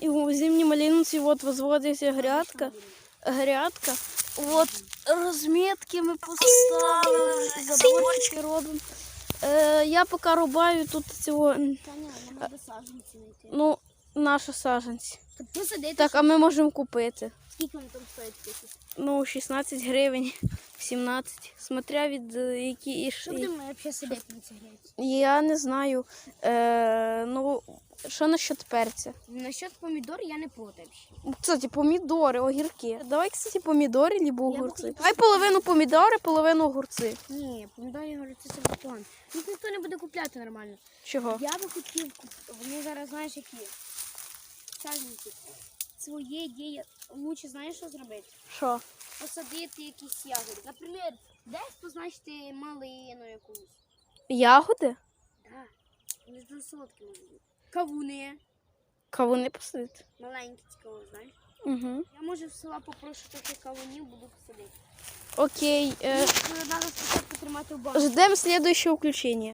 І у зимній малинці от возводиться грядка. Грядка. От розмітки ми поставили, заборчики робимо. Е, я поки рубаю тут цього, знайти. ну, наші саджанці. Тут. Так, а ми можемо купити. Скільки вони там стоять? Ну, 16 гривень, 17, смотря від е, які і Що будемо взагалі сидіти на грязі? Я не знаю. Е, ну, що насчет перця? Насчет помідор я не проти. Кстати, помідори, огірки. Давай, кстати, помідори, либо огурці. Давай половину помідори, половину огурці. Ні, помідори говорять, це себе погано. Їх ніхто не буде купляти нормально. Чого? Я би хотів куп- Вони зараз знаєш які. Саджанці. Своє ідеї. Лучше знаєш, що зробити? Що? Посадити якісь ягоди. Наприклад, десь позначити малину якусь. Ягоди? Так. Вони ж дуже солодкі можуть бути. Кавуни. Кавуни посадити. Маленькі цікаво, знаєш. Угу. Я може в села попрошу трохи кавунів, буду посадити. Окей. Е, треба спочатку тримати в банку. ждемо следующего включення.